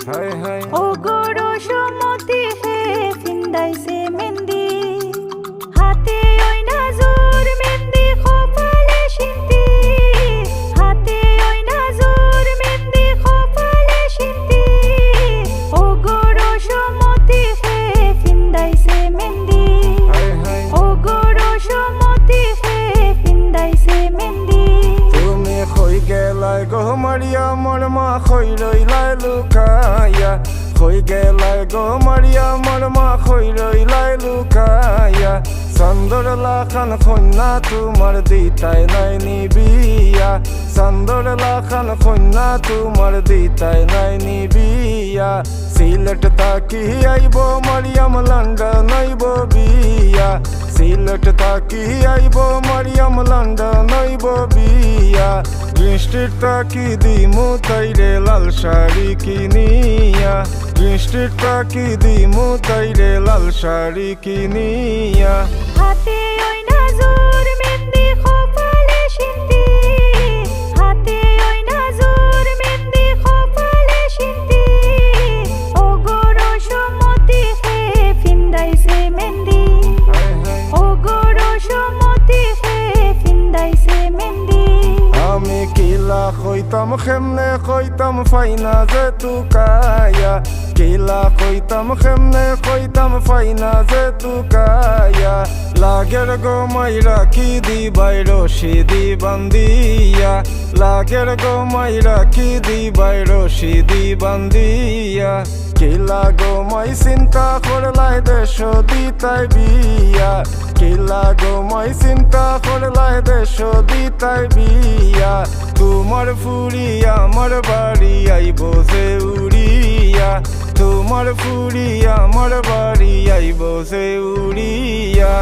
ও গরো সমতি হে ফিন্দাই সে মেন্দি হাতে ওই হাতে ওই নাজুর মেন্দি খোপালে সিন্দি ও গরো সমতি হে ফিন্দাই সে মেন্দি ও গরো গেলাই গো মারিয়া মোর মা খই রইলাই লুকা। গেলায় গো মারিয়া মোর মা খই রইলাই লুকাইয়া। চন্দর লাখান কন্যা তোমার দিতাই নাই নিবিয়া। চন্দর লাখান কন্যা তোমার দিতাই নাই নিবিয়া। সিলেট তাকি আইব মারিয়াম, লন্ডন আইব বিয়া। সিলেট তাকি আইব মারিয়াম, লন্ডন আইব বিয়া। দৃষ্টির তাকি দিমু তাইরে লাল শাড়ি কিনিয়া। বৃষ্টির তাকি দিমু তাইরে লাল শাড়ি কিনিয়া। কইতাম খেমনে কইতাম ফাইনা যে তুকায়া কিলা কইতাম খেমনে কইতাম ফাইনা যে তুকায়া লাগের গো মাইরা কি দিবাই রশি দি বান্দিয়া লাগের গো মাইরা কি দিবাই রশি দি বান্দিয়া কিলা গো মাই চিন্তা করলাই দেশ দিতাই বিয়া? কিলা গো মাই চিন্তা করলাই দেশ দিতাই বিয়া? তোমার ফুরি আমার বাড়ি আইব যে উড়িয়া তোমার ফুরি আমার বাড়ি আইব যে উড়িয়া